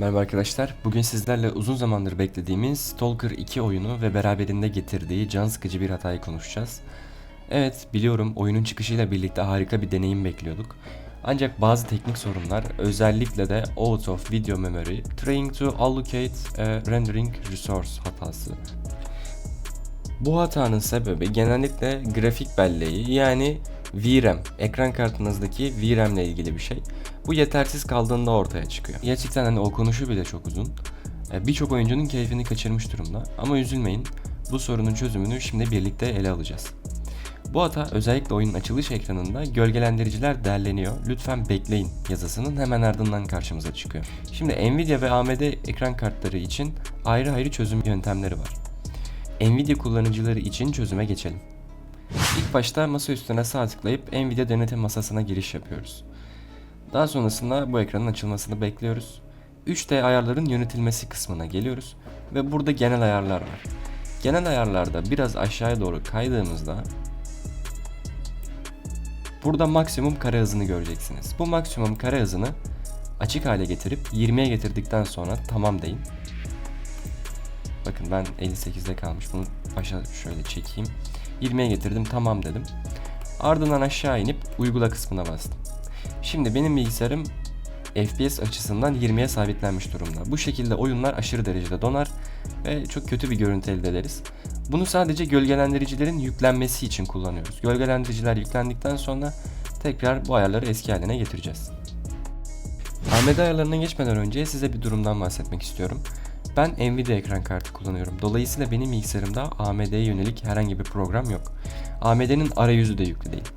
Merhaba arkadaşlar. Bugün sizlerle uzun zamandır beklediğimiz Stalker 2 oyunu ve beraberinde getirdiği can sıkıcı bir hatayı konuşacağız. Evet biliyorum oyunun çıkışıyla birlikte harika bir deneyim bekliyorduk. Ancak bazı teknik sorunlar özellikle de out of video memory trying to allocate a rendering resource hatası. Bu hatanın sebebi genellikle grafik belleği yani VRAM, ekran kartınızdaki VRAM ile ilgili bir şey. Bu yetersiz kaldığında ortaya çıkıyor. Gerçekten hani okunuşu bile çok uzun. E, Birçok oyuncunun keyfini kaçırmış durumda. Ama üzülmeyin. Bu sorunun çözümünü şimdi birlikte ele alacağız. Bu hata özellikle oyunun açılış ekranında gölgelendiriciler derleniyor. Lütfen bekleyin yazısının hemen ardından karşımıza çıkıyor. Şimdi Nvidia ve AMD ekran kartları için ayrı ayrı çözüm yöntemleri var. Nvidia kullanıcıları için çözüme geçelim. İlk başta masa üstüne sağ tıklayıp Nvidia denetim masasına giriş yapıyoruz. Daha sonrasında bu ekranın açılmasını bekliyoruz. 3D ayarların yönetilmesi kısmına geliyoruz ve burada genel ayarlar var. Genel ayarlarda biraz aşağıya doğru kaydığımızda burada maksimum kare hızını göreceksiniz. Bu maksimum kare hızını açık hale getirip 20'ye getirdikten sonra tamam deyin. Bakın ben 58'de kalmış. Bunu başa şöyle çekeyim. 20'ye getirdim tamam dedim. Ardından aşağı inip uygula kısmına bastım. Şimdi benim bilgisayarım FPS açısından 20'ye sabitlenmiş durumda. Bu şekilde oyunlar aşırı derecede donar ve çok kötü bir görüntü elde ederiz. Bunu sadece gölgelendiricilerin yüklenmesi için kullanıyoruz. Gölgelendiriciler yüklendikten sonra tekrar bu ayarları eski haline getireceğiz. AMD ayarlarına geçmeden önce size bir durumdan bahsetmek istiyorum. Ben Nvidia ekran kartı kullanıyorum. Dolayısıyla benim bilgisayarımda AMD'ye yönelik herhangi bir program yok. AMD'nin arayüzü de yüklü değil.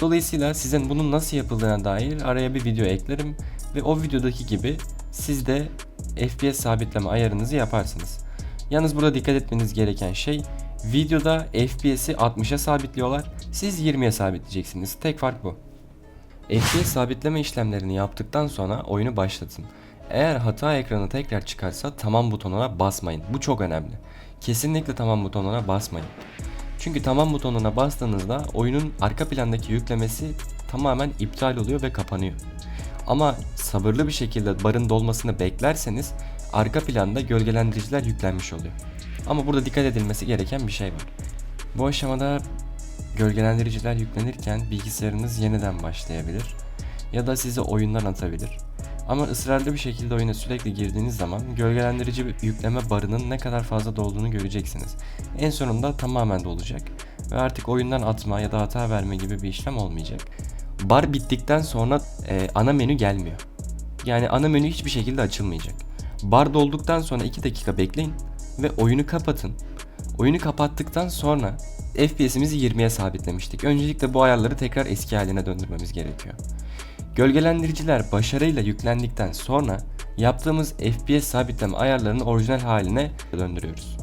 Dolayısıyla sizin bunun nasıl yapıldığına dair araya bir video eklerim ve o videodaki gibi siz de FPS sabitleme ayarınızı yaparsınız. Yalnız burada dikkat etmeniz gereken şey videoda FPS'i 60'a sabitliyorlar. Siz 20'ye sabitleyeceksiniz. Tek fark bu. FPS sabitleme işlemlerini yaptıktan sonra oyunu başlatın. Eğer hata ekranı tekrar çıkarsa tamam butonuna basmayın. Bu çok önemli. Kesinlikle tamam butonuna basmayın. Çünkü tamam butonuna bastığınızda oyunun arka plandaki yüklemesi tamamen iptal oluyor ve kapanıyor. Ama sabırlı bir şekilde barın dolmasını beklerseniz arka planda gölgelendiriciler yüklenmiş oluyor. Ama burada dikkat edilmesi gereken bir şey var. Bu aşamada gölgelendiriciler yüklenirken bilgisayarınız yeniden başlayabilir ya da sizi oyundan atabilir. Ama ısrarlı bir şekilde oyuna sürekli girdiğiniz zaman gölgelendirici yükleme barının ne kadar fazla dolduğunu göreceksiniz. En sonunda tamamen dolacak ve artık oyundan atma ya da hata verme gibi bir işlem olmayacak. Bar bittikten sonra e, ana menü gelmiyor. Yani ana menü hiçbir şekilde açılmayacak. Bar dolduktan sonra 2 dakika bekleyin ve oyunu kapatın. Oyunu kapattıktan sonra FPS'imizi 20'ye sabitlemiştik. Öncelikle bu ayarları tekrar eski haline döndürmemiz gerekiyor. Gölgelendiriciler başarıyla yüklendikten sonra yaptığımız FPS sabitleme ayarlarını orijinal haline döndürüyoruz.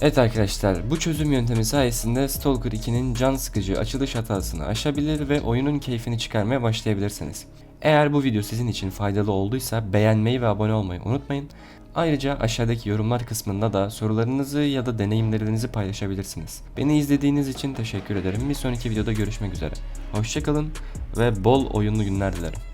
Evet arkadaşlar bu çözüm yöntemi sayesinde Stalker 2'nin can sıkıcı açılış hatasını aşabilir ve oyunun keyfini çıkarmaya başlayabilirsiniz. Eğer bu video sizin için faydalı olduysa beğenmeyi ve abone olmayı unutmayın. Ayrıca aşağıdaki yorumlar kısmında da sorularınızı ya da deneyimlerinizi paylaşabilirsiniz. Beni izlediğiniz için teşekkür ederim. Bir sonraki videoda görüşmek üzere. Hoşçakalın ve bol oyunlu günler dilerim.